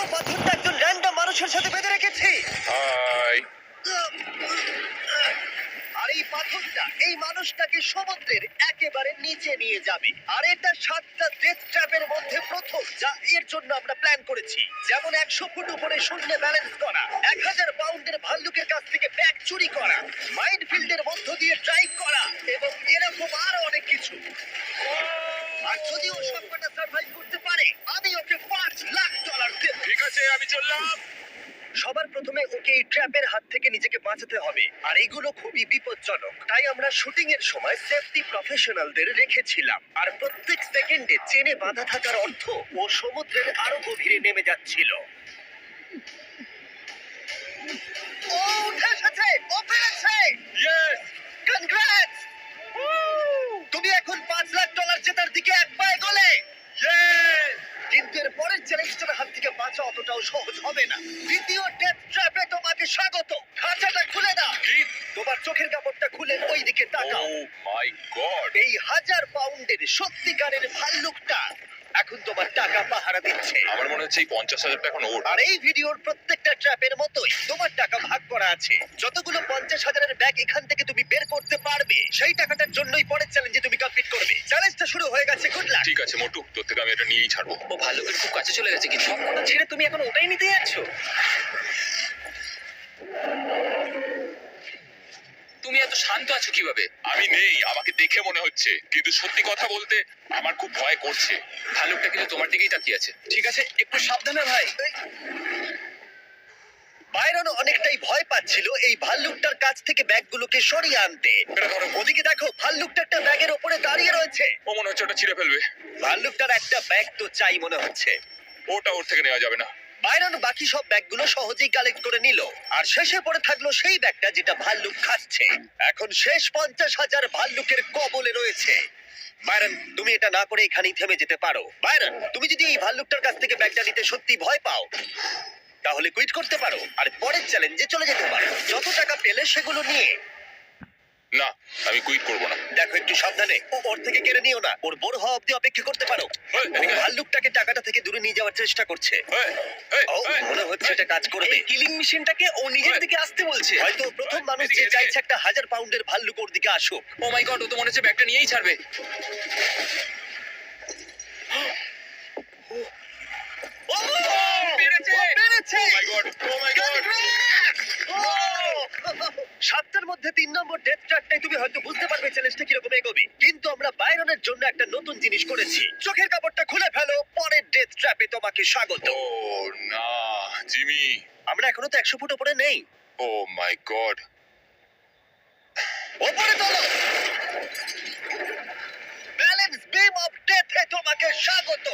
বড় পাথরটা একজন র্যান্ডম মানুষের সাথে বেঁধে রেখেছি। হাই। পাথরটা এই মানুষটাকে সমুদ্রের একেবারে নিচে নিয়ে যাবে। আর এটা সাতটা ডেথ ট্র্যাপের মধ্যে প্রথম, যা এর জন্য আমরা প্ল্যান করেছি। যেমন একশো ফুট উপরে শূন্য ব্যালেন্স করা, এক হাজার পাউন্ডের ভাল্লুকের কাছ থেকে ব্যাগ চুরি করা মাইন্ড ফিল্ডের মধ্য দিয়ে ড্রাইভ করা, এবং এরকম আরও অনেক কিছু। আর যদি ও সবকটা সার্ভাইভ করতে পারে, আমি ওকে পাঁচ লাখ ডলার দেব। ঠিক আছে, আমি চললাম। সবার প্রথমে ওকে এই ট্র্যাপের হাত থেকে নিজেকে বাঁচাতে হবে। আর এগুলো খুবই বিপজ্জনক। তাই আমরা শুটিং এর সময় সেফটি প্রফেশনালদের রেখেছিলাম। আর প্রত্যেক সেকেন্ডে চেনে বাঁধা থাকার অর্থ ও সমুদ্রের আরও গভীরে নেমে যাচ্ছিল। ও উঠে এসেছে! ও পেরেছে! ইয়েস কনগ্রাটস তুমি এখন পাঁচ লাখ ডলার জেতার দিকে এক পায়ে গলে কিন্তু এর পরের চ্যালেঞ্জটার হাত থেকে বাঁচা অতটাও সহজ হবে না দ্বিতীয় ডেথ ট্র্যাপে তোমাকে স্বাগত খাঁচাটা খুলে দাও কি তোমার চোখের কাপড়টা খুলে ওই দিকে ও তাকাও মাই গড এই হাজার পাউন্ডের সত্যিকারের ভাল্লুকটা এখন তোমার টাকা পাহারা দিচ্ছে এই পঞ্চাশ হাজার টাকা ওর। আর এই ভিডিওর প্রত্যেকটা ট্র্যাপের মতোই তোমার টাকা ভাগ করা আছে। যতগুলো পঞ্চাশ হাজারের ব্যাগ এখান থেকে তুমি বের করতে পারবে সেই টাকাটার জন্যই পরের চ্যালেঞ্জে তুমি কমপ্লিট করবে। চ্যালেঞ্জটা শুরু হয়ে গেছে গুড লাক ঠিক আছে মোটু তোর থেকে আমি এটা নিয়েই ছাড়বো। ও ভালো করে খুব কাছে চলে গেছে কিন্তু সবকটা ছেড়ে তুমি এখন ওটাই নিতে যাচ্ছ? তুমি এত শান্ত আছো কীভাবে? আমি নেই আমাকে দেখে মনে হচ্ছে কিন্তু সত্যি কথা বলতে আমার খুব ভয় করছে। ভালুকটা কিন্তু তোমার দিকেই তাকিয়ে আছে। ঠিক আছে? একটু সাবধানে ভাই। বাইরন অনেকটাই ভয় পাচ্ছিল এই ভাল্লুকটার কাছ থেকে ব্যাগগুলোকে সরিয়ে আনতে। ওদিকে দেখো ভাল্লুকটা একটা ব্যাগের ওপরে দাঁড়িয়ে রয়েছে। ও মনে হচ্ছে ওটা ছিঁড়ে ফেলবে। ভাল্লুকটার একটা ব্যাগ তো চাই মনে হচ্ছে। ওটা ওর থেকে নেওয়া যাবে না। বাইরন বাকি সব ব্যাগগুলো সহজেই কালেক্ট করে নিল। আর শেষে পড়ে থাকল সেই ব্যাগটা যেটা ভাল্লুক খাচ্ছে। এখন শেষ পঞ্চাশ হাজার ভাল্লুকের কবলে রয়েছে। বাইরন তুমি এটা না করে এখানেই থেমে যেতে পারো। বাইরন তুমি যদি এই ভাল্লুকটার কাছ থেকে ব্যাগটা নিতে সত্যি ভয় পাও, তাহলে কুইট করতে পারো। আর পরের চ্যালেঞ্জে চলে যেতে পারো। যত টাকা পেলে সেগুলো নিয়ে। না আমি কুইট করব না। দেখো একটু সাবধানে। ও ওর থেকে কেড়ে নিও না। ওর বড় হওয়া অব্দি অপেক্ষা করতে পারো। এদিকে আয়। ভাল্লুকটাকে টাকাটা থেকে দূরে নিয়ে যাওয়ার চেষ্টা করছে। এই, এই, ও এই, মনে হচ্ছে এটা কাজ করবে। কিলিং মেশিনটাকে ও নিজের দিকে আসতে বলছে। হয়তো প্রথম মানুষ যে এদিকে, চাইছে একটা হাজার পাউন্ডের ভাল্লুক ওর দিকে আসুক। ও মাই গড ও তো মনে হচ্ছে ব্যাগটা নিয়েই ছাড়বে। ও! পেরেছে! ও পেরেছে! Oh my God, oh my God! Congrats! সাতটার মধ্যে তিন নম্বর ডেথ ট্র্যাকটাই তুমি হয়তো বুঝতে পারবে চ্যালেঞ্জটা কীরকম এগোবে। কিন্তু আমরা বাইরনের জন্য একটা নতুন জিনিস করেছি। চোখের কাপড়টা খুলে ফেলো পরের ডেথ ট্র্যাপে তোমাকে স্বাগত। ও না জিমি। আমরা এখনও তো একশো ফুট উপরে নেই। Oh my God. ওপরে তোলো। ব্যালেন্স বিম অফ ডেথে তোমাকে স্বাগত।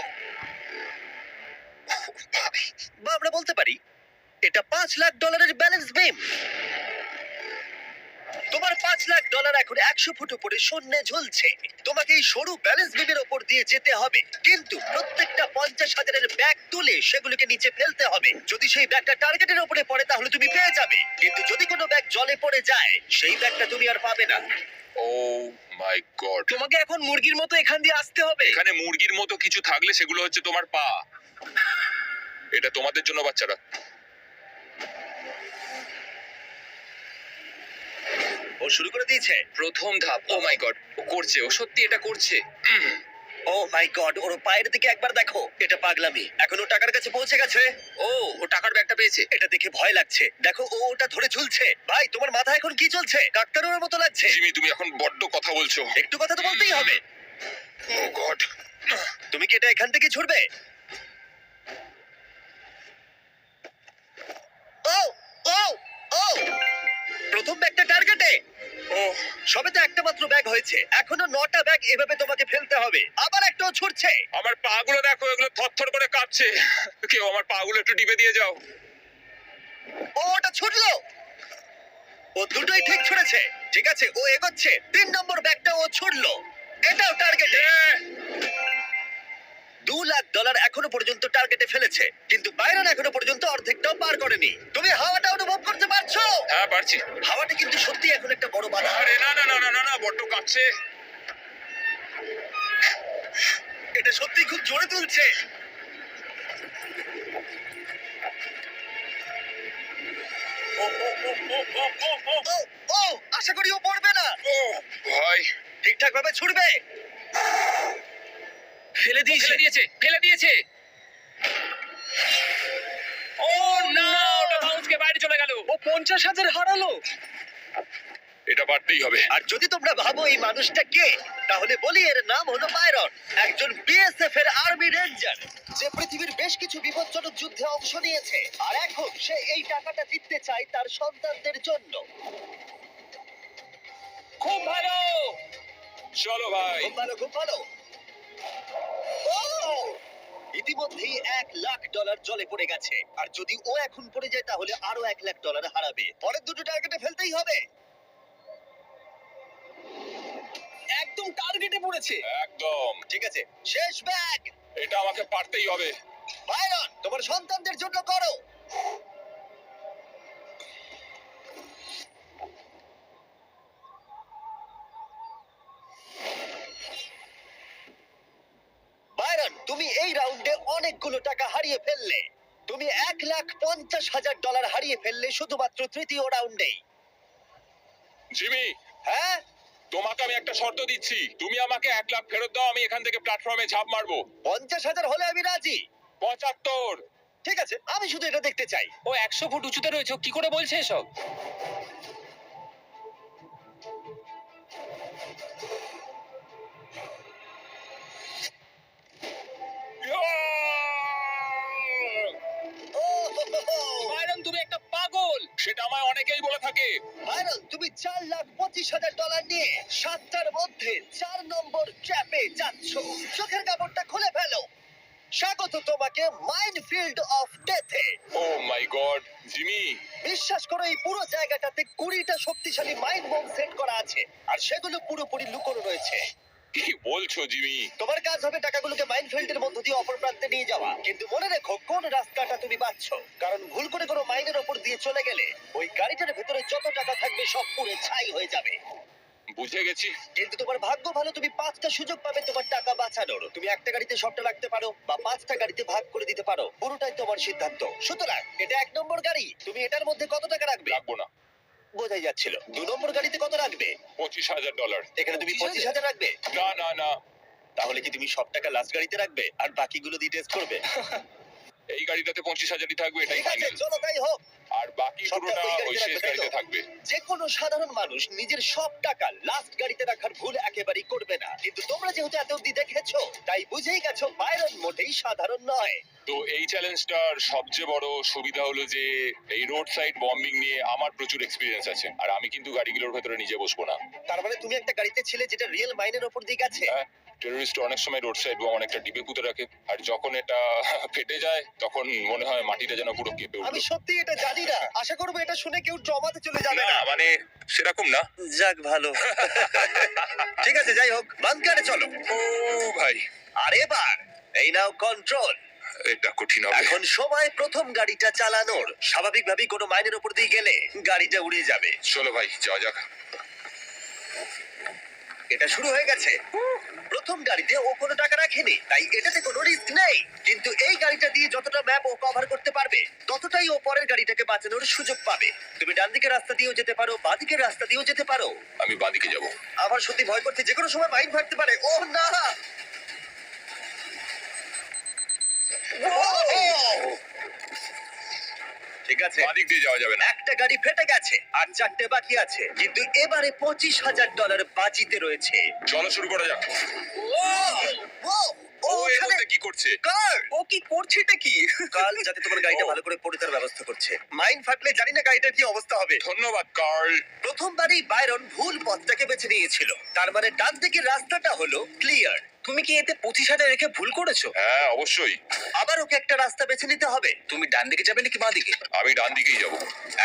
বা আমরা বলতে পারি এটা পাঁচ লাখ ডলারের ব্যালেন্স বিম তোমার পাঁচ লাখ ডলার এখন একশো ফুট উপরে শূন্যে ঝুলছে। তোমাকে এই সরু ব্যালেন্স বিমের ওপর দিয়ে যেতে হবে। কিন্তু প্রত্যেকটা পঞ্চাশ হাজারের ব্যাগ তুলে সেগুলোকে নিচে ফেলতে হবে। যদি সেই ব্যাগটা টার্গেটের উপরে পড়ে তাহলে তুমি পেয়ে যাবে। কিন্তু যদি কোনো ব্যাগ জলে পড়ে যায় সেই ব্যাগটা তুমি আর পাবে না। ও মাই গড তোমাকে এখন মুরগির মতো এখান দিয়ে আসতে হবে। এখানে মুরগির মতো কিছু থাকলে সেগুলো হচ্ছে তোমার পা। এটা তোমাদের জন্য বাচ্চারা। ও শুরু করে দিয়েছে। প্রথম ধাপ। ও মাই গড ও করছে ও সত্যি এটা করছে। ও মাই গড ওর পায়ের দিকে একবার দেখো। এটা পাগলামি। এখন ও টাকার কাছে পৌঁছে গেছে। ও ও টাকার ব্যাগটা পেয়েছে। এটা দেখে ভয় লাগছে। দেখো ও ওটা ধরে ঝুলছে। ভাই তোমার মাথা এখন কি চলছে? ডাক্তারের মতো লাগছে। জিমি তুমি এখন বড্ড কথা বলছো। একটু কথা তো বলতেই হবে। ও গড তুমি কি এটা এখান থেকে ছুটবে? ও ও ও প্রথম ব্যাগটা টার্গেটে? ও সবে তো একটা মাত্র ব্যাগ হয়েছে। এখনও নটা ব্যাগ এভাবে তোমাকে ফেলতে হবে। আবার একটাও ছুটছে। আমার পাগুলো দেখো এগুলো থরথর করে কাঁপছে। কেউ আমার পাগুলো একটু ডিবে দিয়ে যাও। ও ওটা ছুটলো। ও দুটোই ঠিক ছুড়েছে। ঠিক আছে ও এগোচ্ছে। তিন নম্বর ব্যাগটা ও ছুড়লো এটাও টার্গেটে দু লাখ ডলার এখনও পর্যন্ত টার্গেটে ফেলেছে। কিন্তু বাইরন এখনও পর্যন্ত অর্ধেকটাও পার করেনি। তুমি হাওয়াটা অনুভব করতে পারছ? হ্যাঁ পারছি। হাওয়াটা কিন্তু সত্যি এখন একটা বড় বাধা। আরে না না না না না না বড্ড কাঁপছে। এটা সত্যি খুব জোরে তুলছে। ও আশা করি ও পড়বে না। ও ভাই ঠিকঠাক ভাবে ছুটবে। ফেলে দিয়েছে। ফেলে দিয়েছে ফেলে দিয়েছে। ও না ওটা বাউন্সকে বাইরে চলে গেল। ও পঞ্চাশ হাজার হারালো। এটা পারতেই হবে। আর যদি তোমরা ভাবো এই মানুষটা কে তাহলে বলি এর নাম হলো বাইরন একজন বিএসএফ এর আর্মি রেঞ্জার যে পৃথিবীর বেশ কিছু বিপজ্জনক যুদ্ধে অংশ নিয়েছে। আর এখন সে এই টাকাটা জিততে চায় তার সন্তানদের জন্য। খুব ভালো। চলো ভাই। খুব ভালো খুব ভালো! ইতিমধ্যেই এক লাখ ডলার জলে পড়ে গেছে। আর যদি ও এখন পড়ে যায় তাহলে আরও এক লাখ ডলার হারাবে। পরের দুটো টার্গেটে ফেলতেই হবে। একদম টার্গেটে পড়েছে। একদম। ঠিক আছে শেষ ব্যাগ এটা আমাকে পারতেই হবে। বাইরন তোমার সন্তানদের জন্য করো বাইরন তুমি এই রাউন্ডে অনেকগুলো টাকা হারিয়ে ফেললে। তুমি এক লাখ পঞ্চাশ হাজার ডলার হারিয়ে ফেললে শুধুমাত্র তৃতীয় রাউন্ডেই জিমি! হ্যাঁ? তোমাকে আমি একটা শর্ত দিচ্ছি। তুমি আমাকে এক লাখ ফেরত দাও আমি এখান থেকে প্ল্যাটফর্মে ঝাঁপ মারবো। পঞ্চাশ হাজার হলে আমি রাজি। পঁচাত্তর! ঠিক আছে আমি শুধু এটা দেখতে চাই। ও একশো ফুট উঁচুতে রয়েছে কি করে বলছে এসব? সেটা আমায় অনেকেই বলে থাকে। ভাইরাল তুমি চার লাখ পঁচিশ হাজার ডলার নিয়ে সাতটার মধ্যে চার নম্বর ট্র্যাপে যাচ্ছ। চোখের কাপড়টা খুলে ফেলো। স্বাগত তোমাকে মাইন্ড ফিল্ড অফ ডেথে ও মাই গড জিমি। বিশ্বাস করো এই পুরো জায়গাটাতে কুড়িটা শক্তিশালী মাইন্ড বোম সেট করা আছে। আর সেগুলো পুরোপুরি লুকোনো রয়েছে। কি বলছো জিমি? তোমার কাজ হবে টাকাগুলোকে মাইন্ড ফিল্ডের মধ্য দিয়ে অপর প্রান্তে নিয়ে যাওয়া। কিন্তু মনে রেখো কোন রাস্তাটা তুমি বাছছো কারণ ভুল করে কোনো মাইনের ওপর দিয়ে চলে গেলে ওই গাড়িটার ভেতরে যত টাকা থাকবে সব পুরে ছাই হয়ে যাবে। বুঝে গেছি। কিন্তু তোমার ভাগ্য ভালো তুমি পাঁচটা সুযোগ পাবে তোমার টাকা বাঁচানোর। তুমি একটা গাড়িতে সবটা রাখতে পারো বা পাঁচটা গাড়িতে ভাগ করে দিতে পারো। পুরোটাই তোমার সিদ্ধান্ত। সুতরাং এটা এক নম্বর গাড়ি। তুমি এটার মধ্যে কত টাকা রাখবে? রাখব না। বোঝাই যাচ্ছিল। দু নম্বর গাড়িতে কত রাখবে? পঁচিশ হাজার ডলার এখানে তুমি পঁচিশ হাজার? রাখবে? না না না। তাহলে কি তুমি সব টাকা লাস্ট গাড়িতে রাখবে? আর বাকিগুলো দিয়ে টেস্ট করবে? এই গাড়িটাতে পঁচিশ হাজারই থাকবে এটাই ঠিক আছে ফাইনাল চলো তাই হোক। আর বাকি পুরোটা ওই শেষ? গাড়িতে থাকবে। যে কোনো সাধারণ মানুষ নিজের সব টাকা লাস্ট গাড়িতে রাখার ভুল একেবারেই করবে না। কিন্তু তোমরা যেহেতু এত অব্দি দেখেছ তাই বুঝেই গেছো বাইরন মোটেই সাধারণ নয়। তো এই চ্যালেঞ্জটার সবচেয়ে বড় সুবিধা হলো যে এই রোড সাইড বম্বিং নিয়ে আমার প্রচুর এক্সপিরিয়েন্স আছে। আর আমি কিন্তু গাড়িগুলোর ভেতরে নিজে বসবো না। তার মানে তুমি একটা গাড়িতে ছিলে যেটা রিয়েল মাইনের ওপর দিয়ে গেছে? হ্যাঁ। টেরোরিস্ট অনেক সময় রোড সাইড বম অনেকটা ডিবে পুঁতে রাখে। আর যখন এটা ফেটে যায় তখন মনে হয় মাটিটা যেন পুরো কেঁপে আমি সত্যি এটা জানি না। আশা করব এটা শুনে কেউ ট্রমাতে চলে যাবে না না। মানে সেরকম না। যাক ভালো। ঠিক আছে যাই হোক বাংকারে চলো। ও ভাই। আর এবার এই নাও কন্ট্রোল এটা কঠিন হবে। এখন সময় প্রথম গাড়িটা চালানোর। স্বাভাবিকভাবেই কোনো মাইনের ওপর দিয়ে গেলে গাড়িটা উড়িয়ে যাবে। চলো ভাই যাওয়া যাক। এটা শুরু হয়ে গেছে। প্রথম গাড়িতে ও কোনো টাকা রাখেনি তাই এটাতে কোনো রিস্ক নেই। কিন্তু এই গাড়িটা দিয়ে যতটা ম্যাপ ও কভার করতে পারবে ততটাই ও পরের গাড়িটাকে বাঁচানোর সুযোগ পাবে। তুমি ডান দিকের রাস্তা দিয়েও যেতে পারো বাঁ দিকের রাস্তা দিয়েও যেতে পারো। আমি বাদিকে যাব। আমার সত্যি ভয় করছে যে কোনো সময় মাইন্ড ফাটতে পারে। ও না! ও! ঠিক আছে? বাদিক দিয়ে যাওয়া যাবে না। একটা গাড়ি ফেটে গেছে আর চারটে বাকি আছে। কিন্তু এবারে পঁচিশ হাজার ডলার বাজিতে রয়েছে। চলো শুরু করা যাক। ও ও ও এর ওখানে মধ্যে কি করছে? কার? ও কি করছেটা কি? কাল যাতে তোমার গাড়িটা ভালো করে পড়ে তার ব্যবস্থা করছে? মাইন্ড ফাটলে জানি না গাড়িটার কি অবস্থা হবে। ধন্যবাদ কার্ল। প্রথমবারই বাইরন ভুল পথটাকে বেছে নিয়েছিল। তার মানে ডান দিকের রাস্তাটা হলো ক্লিয়ার। তুমি কি এতে পঁচিশ হাজার রেখে ভুল করেছ? হ্যাঁ অবশ্যই। আবার ওকে একটা রাস্তা বেছে নিতে হবে। তুমি ডান দিকে যাবে নাকি বাঁ দিকে? আমি ডান দিকেই যাব।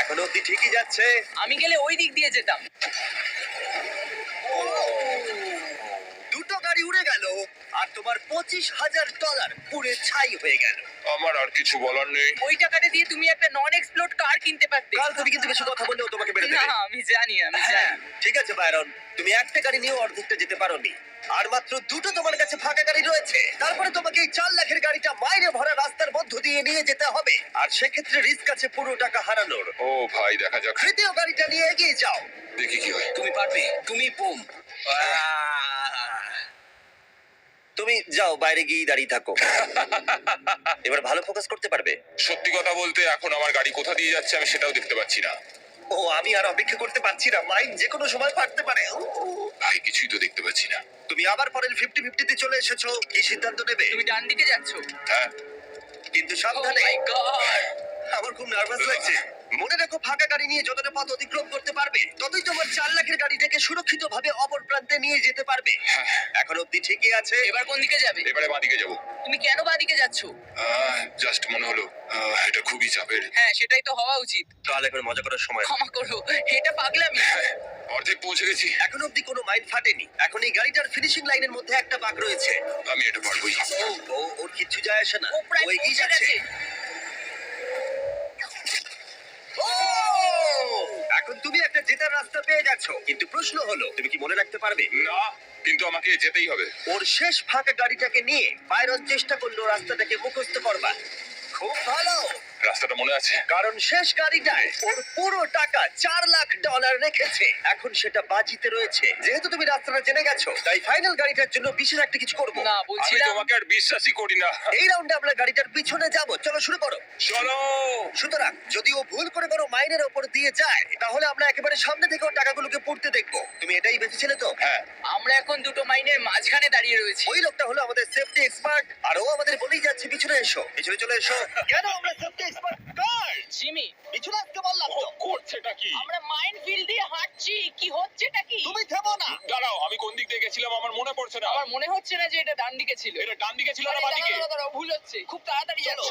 এখন অব্দি ঠিকই যাচ্ছে। আমি গেলে ওই দিক দিয়ে যেতাম দুটো গাড়ি উড়ে গেল আর তোমার পঁচিশ হাজার ডলার পুড়ে ছাই হয়ে গেল। আমার আর কিছু বলার নেই। ওই টাকাটা দিয়ে তুমি একটা নন এক্সপ্লোড কার কিনতে পারতে। কাল তুমি কিন্তু কিছু কথা বললেও তোমাকে বেড়ে না আমি জানি আমি হ্যাঁ জানি। ঠিক আছে বাইরন। তুমি একটা গাড়ি নিয়ে অর্ধেকটা যেতে পারোনি। আর মাত্র দুটো তোমার কাছে ফাঁকা গাড়ি রয়েছে। তারপরে তোমাকে এই চার লাখের গাড়িটা মাইনে ভরা রাস্তার মধ্য দিয়ে নিয়ে যেতে হবে। আর সেক্ষেত্রে রিস্ক আছে পুরো টাকা হারানোর। ও ভাই দেখা যাক। তৃতীয় গাড়িটা নিয়ে এগিয়ে যাও। দেখি কি হয়। তুমি পারবে। তুমি বুম তুমি যাও বাইরে গিয়ে দাঁড়িয়ে থাকো। এবার ভালো ফোকাস করতে পারবে? সত্যি কথা বলতে এখন আমার গাড়ি কোথা দিয়ে যাচ্ছে আমি সেটাও দেখতে পাচ্ছি না। ও আমি আর অপেক্ষা করতে পারছি না। মাইন্ড যে কোনো সময় ফাটতে পারে। ভাই কিছুই তো দেখতে পাচ্ছি না। তুমি আবার পরের ফিফটি ফিফটিতে চলে এসেছ। কি সিদ্ধান্ত নেবে? তুমি ডান দিকে যাচ্ছ। হ্যাঁ। কিন্তু সাবধানে। আমার খুব নার্ভাস লাগছে। মনে রাখো ফাঁকা গাড়ি নিয়ে যতটা পথ অতিক্রম করতে পারবে ততই তোমার চার লাখের গাড়িটাকে সুরক্ষিত ভাবে অপর প্রান্তে নিয়ে যেতে পারবে। এখন অব্দি ঠিকই আছে। এবার কোন দিকে যাবে? এবারে বাদিকে যাব। তুমি কেন বাদিকে যাচ্ছ? জাস্ট মনে হলো আহ, এটা খুবই চাপের। হ্যাঁ সেটাই তো হওয়া উচিত। তাহলে এখন মজা করার সময়। ক্ষমা করো এটা পাগলামি। অর্ধেক পৌঁছে গেছি। এখন অব্দি কোনো মাইন্ড ফাটেনি। এখন এই গাড়িটার ফিনিশিং লাইনের মধ্যে একটা বাঘ রয়েছে। আমি এটা পারবোই। ও ও ওর কিচ্ছু যায় আসে না। ও প্রায় ও এগিয়ে পৌঁছে যাচ্ছে। গেছে ও! এখন তুমি একটা জেতার রাস্তা পেয়ে যাচ্ছ। কিন্তু প্রশ্ন হলো তুমি কি মনে রাখতে পারবে? না কিন্তু আমাকে যেতেই হবে। ওর শেষ ফাঁকা গাড়িটাকে নিয়ে বাইরন চেষ্টা করল রাস্তাটাকে মুখস্থ করবার খুব ভালো! রাস্তাটা মনে আছে? কারণ শেষ গাড়িটায় ওর পুরো টাকা চার লাখ ডলার রেখেছে। এখন সেটা বাজিতে রয়েছে। যেহেতু তুমি রাস্তাটা জেনে গেছো তাই ফাইনাল গাড়িটার জন্য বিশেষ একটা কিছু করব। না আমি বলছিলাম তোমাকে আর বিশ্বাসই করি না। এই রাউন্ডে আমরা গাড়িটার পিছনে যাব। চলো শুরু করো। চলো! সুতরাং যদি ও ভুল করে কোনো মাইনের ওপর দিয়ে যায় তাহলে আমরা একেবারে সামনে থেকে ওর টাকাগুলোকে পড়তে দেখব। তুমি এটাই বেঁচেছিলে তো? হ্যাঁ। আমরা এখন দুটো মাইনের মাঝখানে দাঁড়িয়ে রয়েছি। ওই লোকটা হলো আমাদের সেফটি এক্সপার্ট আর ও আমাদের বলেই যাচ্ছে পিছনে এসো পিছনে চলে এসো। কেন আমরা সেফটি এক্সপার্ট কার জিমি পিছনে আসতে বললাম তো। করছেটা কি? আমরা মাইন্ড ফিল্ড দিয়ে হাঁটছি কি হচ্ছেটা কি? তুমি থেমো না। দাঁড়াও আমি কোন দিক দিয়ে গেছিলাম আমার মনে পড়ছে না। আমার মনে হচ্ছে না যে এটা ডান দিকে ছিল। এটা ডান দিকে ছিল না আরে, বাদিকে দাঁড়াও, দাঁড়াও, দাঁড়াও, ভুল হচ্ছে। খুব তাড়াতাড়ি যাচ্ছ।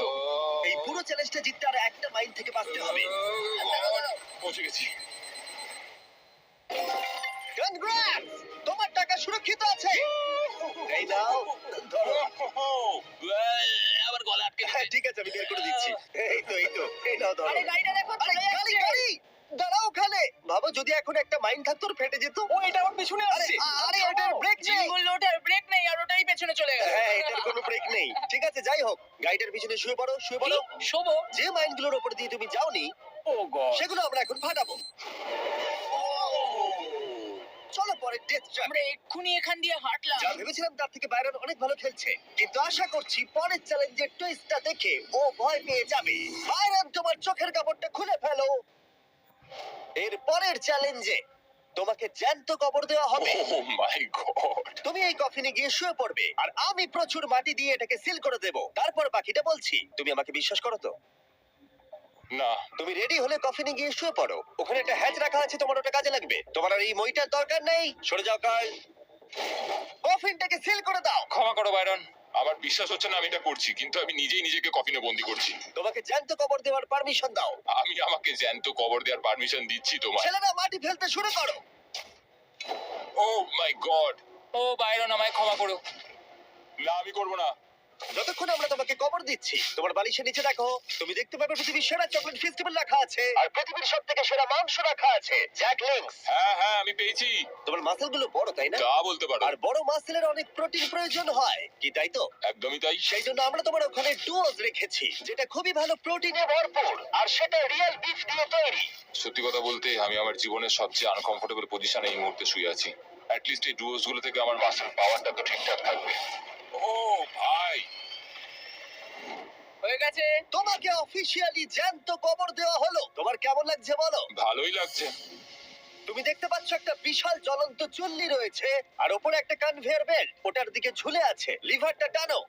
এই পুরো চ্যালেঞ্জটা জিততে আর একটা মাইল থেকে বাঁচতে হবে। পৌঁছে গেছি। কনগ্রাটস তোমার টাকা সুরক্ষিত আছে। এই নাও। ধরো। হ্যাঁ, ঠিক আছে আমি বের করে দিচ্ছি। এই তো এই তো এই নাও ধরো। আরে গাড়িটা দেখো আরে, চলে গাড়ি, যাচ্ছে। গাড়ি! দাঁড়াও ওখানে। ভাবো যদি এখন একটা মাইন থাকতো ওর ফেটে যেত। ও এটা আমার পিছনে আরে আসছে। আরে এটার ব্রেক নেই। বলল ওটার ব্রেক নেই আর ওটাই পেছনে চলে গেল হ্যাঁ এটার কোনো ব্রেক নেই। ঠিক আছে যাই হোক গাড়িটার পিছনে শুয়ে পড়ো শুয়ে পড়ো। শোবো? যে মাইনগুলোর উপর দিয়ে তুমি যাওনি ও গড। সেগুলো আমরা এখন ফাটাবো। চলো পরে ডেথ ট্র্যাপ আমরা এক্ষুনি এখান দিয়ে হাঁটলাম। যা ভেবেছিলাম তার থেকে বাইরন অনেক ভালো খেলছে কিন্তু আশা করছি পরের চ্যালেঞ্জের টুইস্টটা দেখে ও ভয় পেয়ে যাবে। বাইরন তোমার চোখের কাপড়টা খুলে ফেলো। এর পরের চ্যালেঞ্জে তোমাকে জ্যান্ত কবর দেওয়া হবে। ও মাই গড তুমি এই কফিনে গিয়ে শুয়ে পড়বে আর আমি প্রচুর মাটি দিয়ে এটাকে সিল করে দেব। তারপর বাকিটা বলছি তুমি আমাকে বিশ্বাস করো তো? না। তুমি রেডি হলে কফিনে গিয়ে শুয়ে পড়ো। ওখানে একটা হ্যাচ রাখা আছে তোমার ওটা কাজে লাগবে। তোমার আর এই মইটার দরকার নেই। সরে যাও কাল। কফিনটাকে সিল করে দাও। ক্ষমা করো বাইরন। আমার বিশ্বাস হচ্ছে না আমি এটা করছি কিন্তু আমি নিজেই নিজেকে কফিনে বন্দি করছি। তোমাকে জ্যান্ত কবর দেওয়ার পারমিশন দাও। আমি আমাকে জ্যান্ত কবর দেওয়ার পারমিশন দিচ্ছি তোমায়। ছেলেরা মাটি ফেলতে শুরু করো। ও মাই গড ও বাইরন আমায় ক্ষমা করো। না আমি করব না। যতক্ষণ আমরা তোমাকে কবর দিচ্ছি তোমার বালিশের নিচে দেখো তুমি দেখতে পাবে পৃথিবীর সেরা চকলেট ফেস্টিভ্যাল রাখা আছে। আর পৃথিবীর সব থেকে সেরা মাংস রাখা আছে জ্যাক লিংস হ্যাঁ হ্যাঁ আমি পেয়েছি। তোমার মাসেলগুলো বড় তাই না? তা বলতে পারো। আর বড় মাসেলের অনেক প্রোটিন প্রয়োজন হয়। কি তাই তো? একদমই তাই। সেই জন্য আমরা তোমার ওখানে ডুয়োজ রেখেছি যেটা খুবই ভালো প্রোটিনে ভরপুর আর সেটা রিয়েল বিফ দিয়ে তৈরি। সত্যি কথা বলতে আমি আমার জীবনের সবচেয়ে আনকমফোর্টেবল পজিশনে এই মুহূর্তে শুয়ে আছি। অ্যাটলিস্ট এই ডুয়োসগুলো থেকে আমার মাসেল পাওয়ারটা তো ঠিকঠাক থাকবে। ও ভাই। হয়ে গেছে। তোমাকে অফিসিয়ালি জ্যান্ত কবর দেওয়া হলো। তোমার কেমন লাগছে বলো? ভালোই লাগছে। তুমি দেখতে পাচ্ছ একটা বিশাল জ্বলন্ত চুল্লি রয়েছে আর ওপরে একটা কনভেয়ার বেল্ট ওটার দিকে ঝুলে আছে। লিভারটা টানো।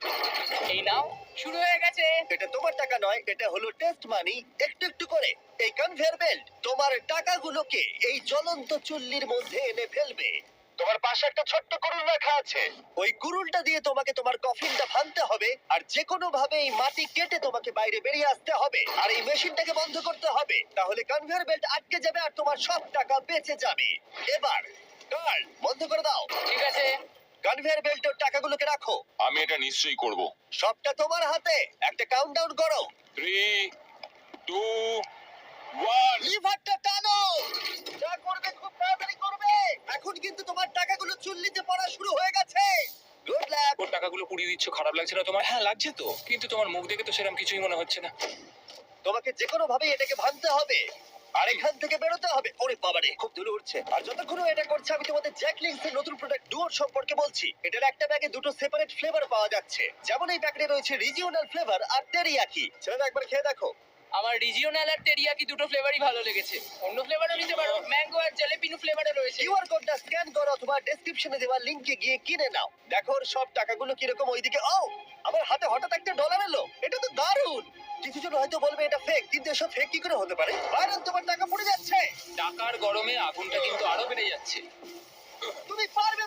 এই নাও শুরু হয়ে গেছে। এটা তোমার টাকা নয় এটা হলো টেস্ট মানি একটু একটু করে। এই কনভেয়ার বেল্ট তোমার টাকাগুলোকে এই জ্বলন্ত চুল্লির মধ্যে এনে ফেলবে। তোমার পাশে একটা ছোট্ট কুরুল রাখা আছে। ওই কুরুলটা দিয়ে তোমাকে তোমার কফিনটা ভাঙতে হবে আর যে কোনো ভাবে এই মাটি কেটে তোমাকে বাইরে বেরিয়ে আসতে হবে আর এই মেশিনটাকে বন্ধ করতে হবে তাহলে কনভেয়ার বেল্ট আটকে যাবে আর তোমার সব টাকা বেঁচে যাবে। এবার কার্ল বন্ধ করে দাও। ঠিক আছে। কনভেয়ার বেল্টের টাকাগুলোকে রাখো। আমি এটা নিশ্চয়ই করব। সবটা তোমার হাতে। একটা কাউন্টডাউন করো। থ্রি টু ওয়ান লিভারটা টানো যা করবে খুব তাড়াতাড়ি করবে এখন কিন্তু তোমার টাকাগুলো চুল্লিতে পড়া শুরু হয়ে গেছে গুড লাক ওর টাকাগুলো পুড়িয়ে দিচ্ছ খারাপ লাগছে না তোমার? হ্যাঁ লাগছে তো। কিন্তু তোমার মুখ দেখে তো সেরকম কিছুই মনে হচ্ছে না। তোমাকে যে কোনো ভাবে এটাকে ভাঙতে হবে। আর এখান থেকে বেরোতে হবে। ওরে বাবারে খুব দূরে উঠছে। আর যতক্ষণ ও এটা করছে আমি তোমাদের জ্যাকলিংস এর নতুন প্রোডাক্ট ডুয়োর সম্পর্কে বলছি। এটার একটা ব্যাগে দুটো সেপারেট ফ্লেভার পাওয়া যাচ্ছে। যেমন এই প্যাকেটে রয়েছে রিজিওনাল ফ্লেভার আর টেরিয়াকি ছেলেরা একবার খেয়ে দেখো। আমার রিজিওনাল আর টেরিয়াকি দুটো ফ্লেভারই ভালো লেগেছে। অন্য ফ্লেভারও নিতে পারো। ম্যাঙ্গো আর জেলেপিনো ফ্লেভারও রয়েছে। কিউআর কোডটা স্ক্যান করো অথবা ডেসক্রিপশনে দেওয়া লিংকে গিয়ে কিনে নাও। দেখো ওর সব টাকাগুলো কীরকম ওইদিকে ও আমার হাতে হঠাৎ একটা ডলার এলো। এটা তো দারুণ! কিছু জন হয়তো বলবে এটা ফেক কিন্তু এসব ফেক কি করে হতে পারে? বাইরন তোমার টাকা পড়ে যাচ্ছে। টাকার গরমে আগুনটা কিন্তু আরও বেড়ে যাচ্ছে। তুমি পারবে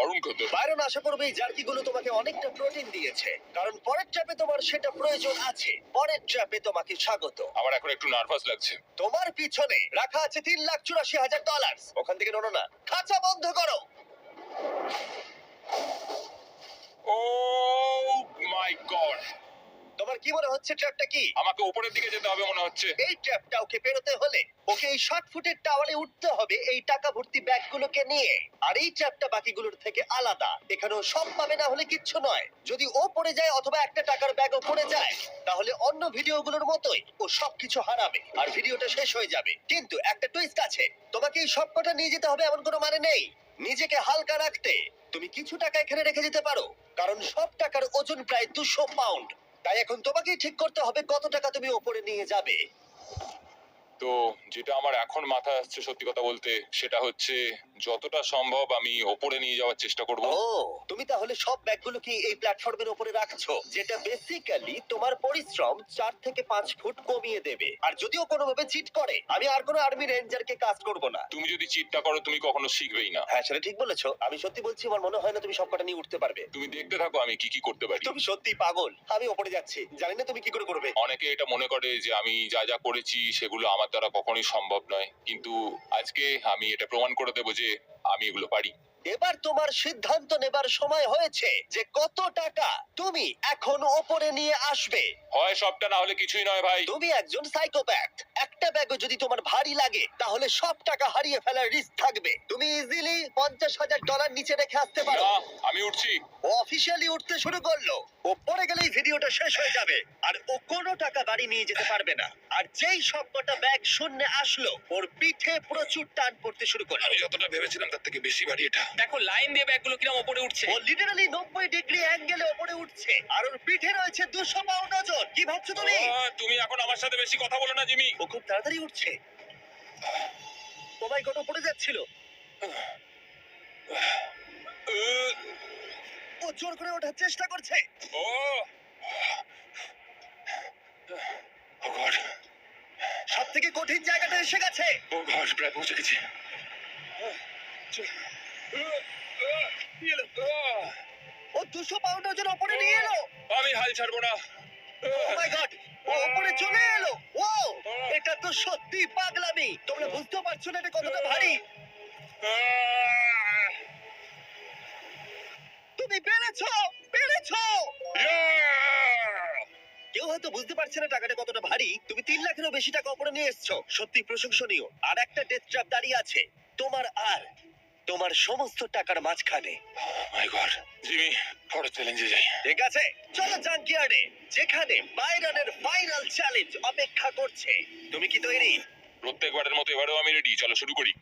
দারুণ খেতে বাইরন আশা করবে এই জার্কিগুলো তোমাকে অনেকটা প্রোটিন দিয়েছে। কারণ পরের ট্র্যাপে তোমার সেটা প্রয়োজন আছে। পরের ট্র্যাপে তোমাকে স্বাগত। আমার এখন একটু নার্ভাস লাগছে। তোমার পিছনে রাখা আছে তিন লাখ চুরাশি হাজার ডলার ওখান থেকে নোনো না। খাঁচা বন্ধ করো। ও মাই গড তোমার কি মনে হচ্ছে ট্র্যাপটা কি? আমাকে উপরের দিকে যেতে হবে মনে হচ্ছে। এই ট্র্যাপটা ওকে পেরোতে হলে ওকে এই ষাট ফুটের টাওয়ারে উঠতে হবে এই টাকা ভর্তি ব্যাগগুলোকে নিয়ে। আর এই ট্র্যাপটা বাকিগুলোর থেকে আলাদা। এখানে ও সব পাবে না হলে কিচ্ছু নয়। যদি ও পড়ে যায় অথবা একটা টাকার ব্যাগও পড়ে যায় তাহলে অন্য ভিডিওগুলোর মতোই ও সবকিছু হারাবে আর ভিডিওটা শেষ হয়ে যাবে। কিন্তু একটা টুইস্ট আছে। তোমাকে এই সবকটা নিয়ে যেতে হবে এমন কোনো মানে নেই। নিজেকে হালকা রাখতে তুমি কিছু টাকা এখানে রেখে যেতে পারো। কারণ সব টাকার ওজন প্রায় দুশো পাউন্ড তাই এখন তোমাকেই ঠিক করতে হবে কত টাকা তুমি ওপরে নিয়ে যাবে। তো যেটা আমার এখন মাথায় আসছে সত্যি কথা বলতে সেটা হচ্ছে যতটা সম্ভব আমি ওপরে নিয়ে যাওয়ার চেষ্টা করব। ও তুমি তাহলে সব ব্যাগগুলো কি এই প্ল্যাটফর্মের উপরে রাখছো যেটা বেসিক্যালি তোমার পরিশ্রম চার থেকে পাঁচ ফুট কমিয়ে দেবে। আর যদিও কোনোভাবে চিট করে আমি আর কোনো আর্মি রেঞ্জারকে কাজ করব না। তুমি যদি চিটটা করো তুমি কখনো শিখবেই না। হ্যাঁ সেটা ঠিক বলেছ। আমি সত্যি বলছি আমার মনে হয় না তুমি সবকটা নিয়ে উঠতে পারবে। তুমি দেখতে থাকো আমি কি কি করতে পারি। তুমি সত্যি পাগল আমি ওপরে যাচ্ছি। জানি না তুমি কি করে করবে। অনেকে এটা মনে করে যে আমি যা যা করেছি সেগুলো আমার দ্বারা কখনোই সম্ভব নয়। কিন্তু আজকে আমি এটা প্রমাণ করে দেবো যে আমি এগুলো পারি। এবার তোমার সিদ্ধান্ত নেবার সময় হয়েছে যে কত টাকা তুমি এখন ওপরে নিয়ে আসবে। হয় সবটা না হলে কিছুই নয় ভাই। তুমি একজন সাইকোপ্যাথ। একটা ব্যাগও যদি তোমার ভারী লাগে তাহলে সব টাকা হারিয়ে ফেলার রিস্ক থাকবে। তুমি ইজিলি পঞ্চাশ হাজার ডলার নিচে রেখে আসতে পারো। না আমি উঠছি। ও অফিসিয়ালি উঠতে শুরু করল। ও পড়ে গেলেই ভিডিওটা শেষ হয়ে যাবে। আর ও কোনো টাকা বাড়ি নিয়ে যেতে পারবে না। আর যেই সব কটা ব্যাগ শূন্য আসলো ওর পিঠে প্রচুর টান পড়তে শুরু করল। আমি যতটা ভেবেছিলাম তার থেকে বেশি বাড়ি এটা। দেখো লাইন দিয়ে ব্যাগগুলো কিরম উপরে উঠছে? ও লিটারালি নব্বই ডিগ্রি অ্যাঙ্গেলে উপরে উঠছে। আর ওর পিঠে রয়েছে দুশো পাউন্ড ওজন। কি ভাবছ তুমি? আহ, তুমি এখন আমার সাথে বেশি কথা বলো না জিমি। ও খুব তাড়াতাড়ি উঠছে। ও মাই গড পড়ে যাচ্ছিল? ও জোর করে ওঠার চেষ্টা করছে। ও। ও গড সব থেকে কঠিন জায়গাটা এসে গেছে। ও গড প্রায় পৌঁছে গেছি। ও দুশো পাউন্ড ওজন ওপরে নিয়ে এলো। আমি হাল ছাড়বো না। ও মাই গড ও ওপরে চলে এলো। ও এটা তো সত্যি পাগলামি। তোমরা বুঝতে পারছ না এটা কতটা ভারী। তুমি পেরেছ পেরেছ। কেউ হয়তো বুঝতে পারছে না টাকাটা কতটা ভারী। তুমি তিন লাখেরও বেশি টাকা উপরে নিয়ে এসছো। সত্যি প্রশংসনীয়। আর একটা ডেথ ট্র্যাপ দাঁড়িয়ে আছে। তোমার আর। তোমার সমস্ত টাকার মাঝখানে। মাই গড জিমি চ্যালেঞ্জে যাই। ঠিক আছে? চলো জাঙ্কিয়ার্ডে যেখানে বাইরনের ফাইনাল চ্যালেঞ্জ অপেক্ষা করছে। তুমি কি তৈরি? প্রত্যেকবারের মতো এবারেও আমি রেডি চলো শুরু করি।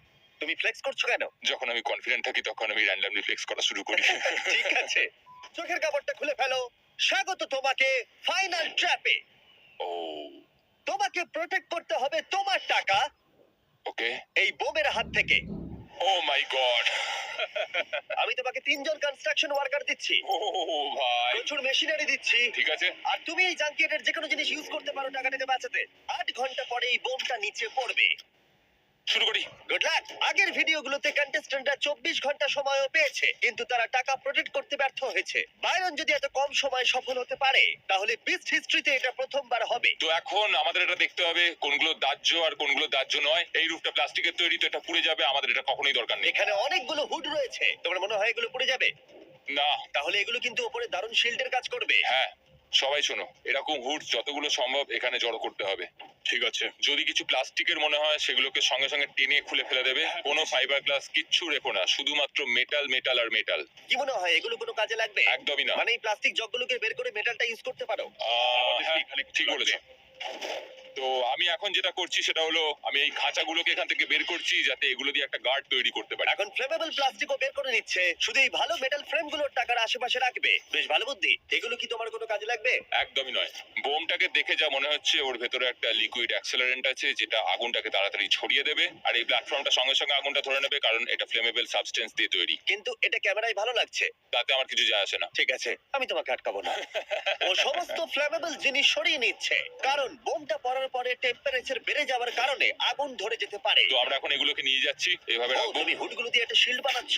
তুমি ফ্লেক্স করছ কেন? যখন আমি কনফিডেন্ট থাকি তখন আমি র্যান্ডামলি ফ্লেক্স করা শুরু করি। ঠিক আছে। চোখের কাপড়টা খুলে ফেলো। স্বাগত তোমাকে ফাইনাল ট্র্যাপে ও তোমাকে প্রোটেক্ট করতে হবে তোমার টাকা। ওকে এই বোমের হাত থেকে। ও মাই গড আমি তোমাকে তিনজন কনস্ট্রাকশন ওয়ার্কার দিচ্ছি। ও ভাই। প্রচুর মেশিনারি দিচ্ছি। ঠিক আছে। আর তুমি এই জাঙ্কিয়েটের যে কোনো জিনিস ইউজ করতে পারো টাকাটাকে বাঁচাতে। আট ঘণ্টা পরে এই বোমটা নিচে পড়বে। শুরু করি। গুড লাক আগের ভিডিওগুলোতে কন্টেস্ট্যান্টরা চব্বিশ ঘণ্টা সময়ও পেয়েছে কিন্তু তারা টাকা প্রোটেক্ট করতে ব্যর্থ হয়েছে। বাইরন যদি এত কম সময় সফল হতে পারে তাহলে বিস্ট হিস্ট্রিতে এটা প্রথমবার হবে। তো এখন আমাদের এটা দেখতে হবে কোনগুলো দাহ্য আর কোনগুলো দাহ্য নয়। এই রূপটা প্লাস্টিকের তৈরি তো এটা পুড়ে যাবে আমাদের এটা কখনোই দরকার নেই। এখানে অনেকগুলো হুড রয়েছে। তোমার মনে হয় এগুলো পড়ে যাবে? না। তাহলে এগুলো কিন্তু উপরে দারুণ শিল্ডের কাজ করবে। হ্যাঁ। সবাই শোনো এরকম হুড যতগুলো সম্ভব এখানে জড়ো করতে হবে। ঠিক আছে? যদি কিছু প্লাস্টিকের মনে হয় সেগুলোকে সঙ্গে সঙ্গে টেনে খুলে ফেলে দেবে। কোনো ফাইবার গ্লাস কিচ্ছু রেখো না শুধুমাত্র মেটাল মেটাল আর মেটাল কি মনে হয় এগুলো কোনো কাজে লাগবে? একদমই না। মানে এই প্লাস্টিক জগগুলোকে বের করে মেটালটা ইউজ করতে পারো? আহ, হ্যাঁ, ঠিক বলেছ। তো আমি এখন যেটা করছি সেটা হলো আমি এই খাঁচাগুলোকে এখান থেকে বের করছি যাতে এগুলো দিয়ে একটা গার্ড তৈরি করতে পারি। এখন ফ্লেমেবল প্লাস্টিকও বের করে নিচ্ছে। শুধু এই ভালো মেটাল ফ্রেমগুলোর টাকার আশেপাশে রাখবে। বেশ ভালো বুদ্ধি। এগুলো কি তোমার কোনো কাজে লাগবে? একদমই নয়। বোমটাকে দেখে যা মনে হচ্ছে ওর ভেতরে একটা লিকুইড অ্যাক্সেলারেন্ট আছে যেটা আগুনটাকে তাড়াতাড়ি ছড়িয়ে দেবে। আর এই প্ল্যাটফর্মটা সঙ্গে সঙ্গে আগুনটা ধরে নেবে কারণ এটা ফ্লেমেবল সাবস্টেন্স দিয়ে তৈরি। কিন্তু এটা ক্যামেরায় ভালো লাগছে। তাতে আমার কিছু যায় আসে না। ঠিক আছে আমি তোমাকে আটকাবো না। ও সমস্ত ফ্লেমেবল জিনিস সরিয়ে নিচ্ছে। কারণ বোমটা পড়ার পরে টেম্পারেচার বেড়ে যাওয়ার কারণে আগুন ধরে যেতে পারে। তো আমরা এখন এগুলোকে নিয়ে যাচ্ছি। এভাবে ও, রাখব। তুমি হুডগুলো দিয়ে একটা শিল্ড বানাচ্ছ।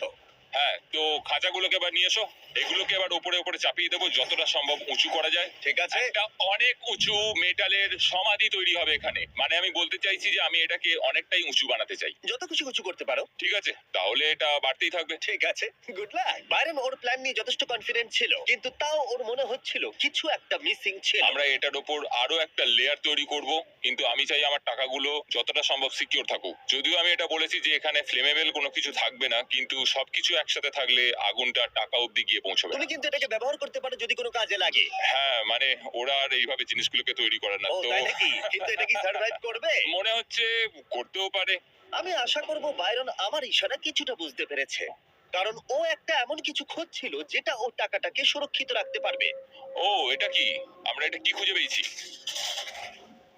হ্যাঁ তো খাঁচাগুলোকে এবার নিয়ে এসো। এগুলোকে এবার উপরে উপরে চাপিয়ে দেবো যতটা সম্ভব উঁচু করা যায়। ঠিক আছে। এটা অনেক উঁচু মেটালের সমাধি তৈরি হবে এখানে। মানে আমি বলতে চাইছি যে আমি এটাকে অনেকটাই উঁচু বানাতে চাই। যত কিছু কিছু করতে পারো। ঠিক আছে তাহলে এটা বাড়তেই থাকবে। ঠিক আছে গুড লাক বাইরেন ওর প্ল্যান নিয়ে যথেষ্ট কনফিডেন্ট ছিল কিন্তু তাও ওর মনে হচ্ছিল কিছু একটা মিসিং ছিল। আমরা এটার উপর আরও একটা লেয়ার তৈরি করব কিন্তু আমি চাই আমার টাকাগুলো যতটা সম্ভব সিকিউর থাকুক। যদিও আমি এটা বলেছি যে এখানে ফ্লেমেবল কোনো কিছু থাকবে না কিন্তু সবকিছু একসাথে থাকলে আগুনটা টাকা অব্দি গিয়ে পৌঁছবে তুমি না। কিন্তু এটাকে ব্যবহার করতে পারো যদি কোনো কাজে লাগে। হ্যাঁ মানে ওরা আর এইভাবে জিনিসগুলোকে তৈরি করে না ও তো তাই নাকি? কিন্তু এটা কি সার্ভাইভ করবে? মনে হচ্ছে করতেও পারে। আমি আশা করব বাইরন আমার ইশারা কিছুটা বুঝতে পেরেছে। কারণ ও একটা এমন কিছু খুঁজছিল যেটা ও টাকাটাকে সুরক্ষিত রাখতে পারবে। ও এটা কি? আমরা এটা কি খুঁজে পেয়েছি?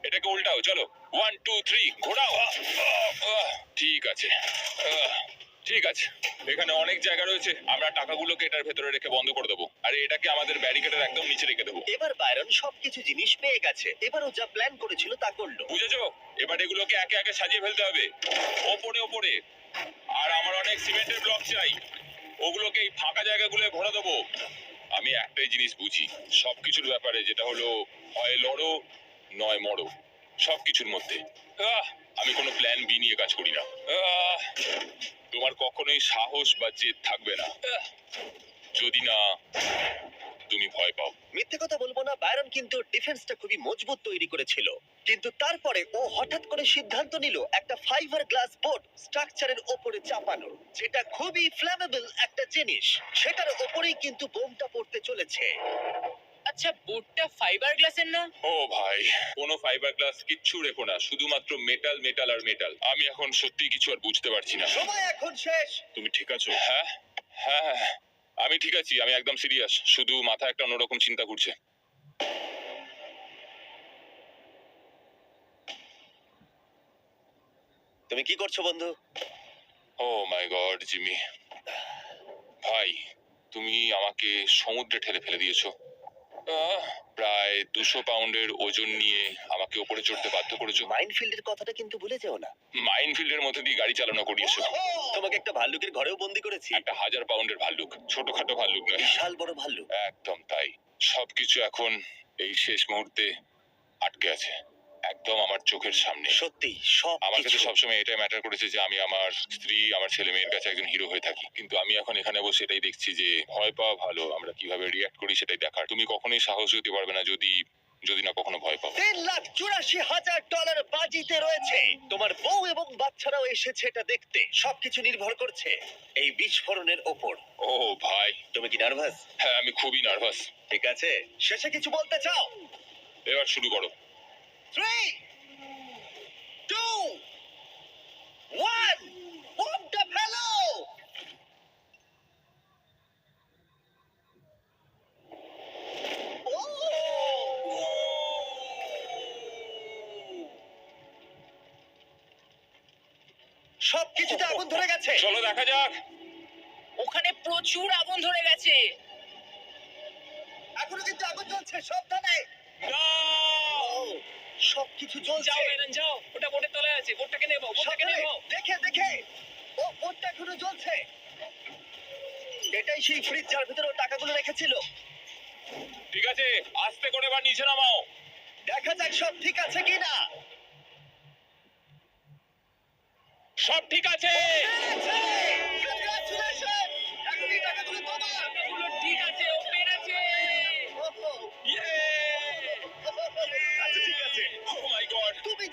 এটাকে উল্টাও চলো। ওয়ান টু থ্রি ঘোরাও। আহ, আহ, ঠিক আছে। আহ, ঠিক আছে। এখানে অনেক জায়গা রয়েছে। আমরা টাকাগুলোকে এটার ভেতরে রেখে বন্ধ করে দেবো। আর এটাকে আমাদের ব্যারিকেডের একদম নিচে রেখে দেবো। এবার বাইরন সবকিছু জিনিস পেয়ে গেছে। এবার ও যা প্ল্যান করেছিল তা করল। বুঝেছ? এবার এগুলোকে একে একে সাজিয়ে ফেলতে হবে। ওপরে ওপরে। আর আমার অনেক সিমেন্টের ব্লক চাই। ওগুলোকে এই ফাঁকা জায়গাগুলো ভরে দেবো। আমি একটাই জিনিস বুঝি। সবকিছুর ব্যাপারে যেটা হলো হয় লড়ো নয় মরো। সবকিছুর মধ্যে। আমি কোনো প্ল্যান বি নিয়ে কাজ করি না। তোমার কখনোই সাহস বা জেদ থাকবে না। যদি না, তুমি ভয় পাও। মিথ্যে কথা বলব না বাইরন কিন্তু ডিফেন্সটা খুবই মজবুত তৈরি করেছিল। কিন্তু তারপরে ও হঠাৎ করে সিদ্ধান্ত নিল একটা ফাইবার গ্লাস বোর্ড স্ট্রাকচারের ওপরে চাপানো, যেটা খুবই ফ্লেমেবল একটা জিনিস। সেটার ওপরেই কিন্তু বোমটা পড়তে চলেছে। আচ্ছা বোর্ডটা ফাইবার গ্লাসের না? ও ভাই কোনো ফাইবার গ্লাস কিচ্ছু রেখো না শুধুমাত্র মেটাল মেটাল আর মেটাল আমি এখন সত্যি কিছু আর বুঝতে পারছি না। সময় এখন শেষ। তুমি ঠিক আছো? হ্যাঁ হ্যাঁ হ্যাঁ, আমি ঠিক আছি আমি একদম সিরিয়াস শুধু মাথা একটা অন্যরকম চিন্তা করছে। তুমি কি করছ বন্ধু? Oh my god Jimmy. ভাই তুমি আমাকে সমুদ্রে ঠেলে ফেলে দিয়েছ। প্রায় দুশো পাউন্ডের ওজন নিয়ে আমাকে উপরে চড়তে বাধ্য করেছ। মাইনফিল্ডের কথাটা কিন্তু ভুলে যেও না। মাইনফিল্ডের মধ্যে দিয়ে গাড়ি চালানো করিয়েছো। তোমাকে একটা ভাল্লুকের ঘরেও বন্দি করেছি। একটা হাজার পাউন্ডের ভাল্লুক ছোটখাটো ভাল্লুক নয়। বিশাল বড় ভাল্লুক। একদম তাই। সবকিছু এখন এই শেষ মুহূর্তে আটকে আছে। একদম আমার চোখের সামনে। সত্যি সব আমার কাছে সবসময় এটাই ম্যাটার করেছে যে আমি আমার স্ত্রী আমার ছেলে মেয়ের কাছে একজন হিরো হয়ে থাকি। কিন্তু আমি এখন এখানে বসে এটাই দেখছি যে ভয় পাওয়া ভালো আমরা কীভাবে রিয়াক্ট করি সেটাই দেখার। তুমি কখনোই সাহস হতে পারবে না যদি যদি না কখনো ভয় পাও। তিন লাখ চুরাশি হাজার ডলার বাজিতে রয়েছে। তোমার বউ এবং বাচ্চারাও এসেছে এটা দেখতে। সবকিছু নির্ভর করছে এই বিস্ফোরণের ওপর। ও ভাই। তুমি কি নার্ভাস হ্যাঁ আমি খুবই নার্ভাস ঠিক আছে শেষে কিছু বলতে চাও? এবার শুরু করো। three, two, one. What the pillow? সবকিছুতে আগুন ধরে গেছে। চলো দেখা যাক। ওখানে প্রচুর আগুন ধরে গেছে। এখনও কিন্তু আগুন জ্বলছে সব সাবধানে সবকিছু জ্বলছে যাও এলেন যাও। ওটা বোটের তলায় আছে বোটটাকে নেব বোটটাকে সাবধানে, নেব। দেখে দেখে। ও ওটা এখনও জ্বলছে এটাই সেই ফ্রিজ যার ভিতরে ও টাকাগুলো রেখেছিল। ঠিক আছে আস্তে করে বা নিচে নামাও। দেখা যাক সব ঠিক আছে কিনা। সব ঠিক আছে। Congratulations! এখন এই টাকাগুলো তোমার।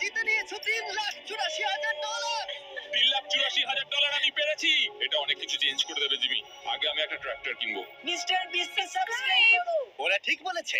জিতে নিয়েছো তিন লাখ চুরাশি হাজার ডলার তিন লাখ চুরাশি হাজার ডলার আমি পেরেছি। এটা অনেক কিছু চেঞ্জ করে দেবে জিমি। আগে আমি একটা ট্রাক্টর কিনবো। মিস্টার বিস্টকে সাবস্ক্রাইব করো। ওরা ঠিক বলেছে।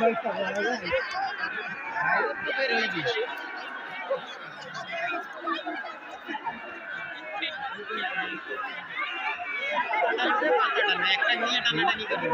বাইক পাওয়া যায় একটা নিয়ে টানাটানি করবে কাজী একটা নিয়ে টানাটানি করবে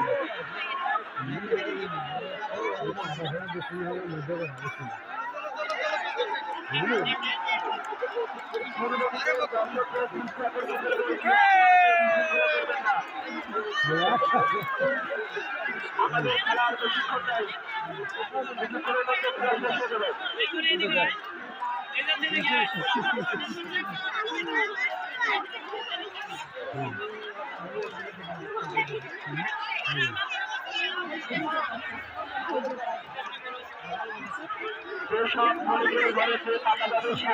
যেসব মানুষের ঘরে সে টাকা ব্যবসা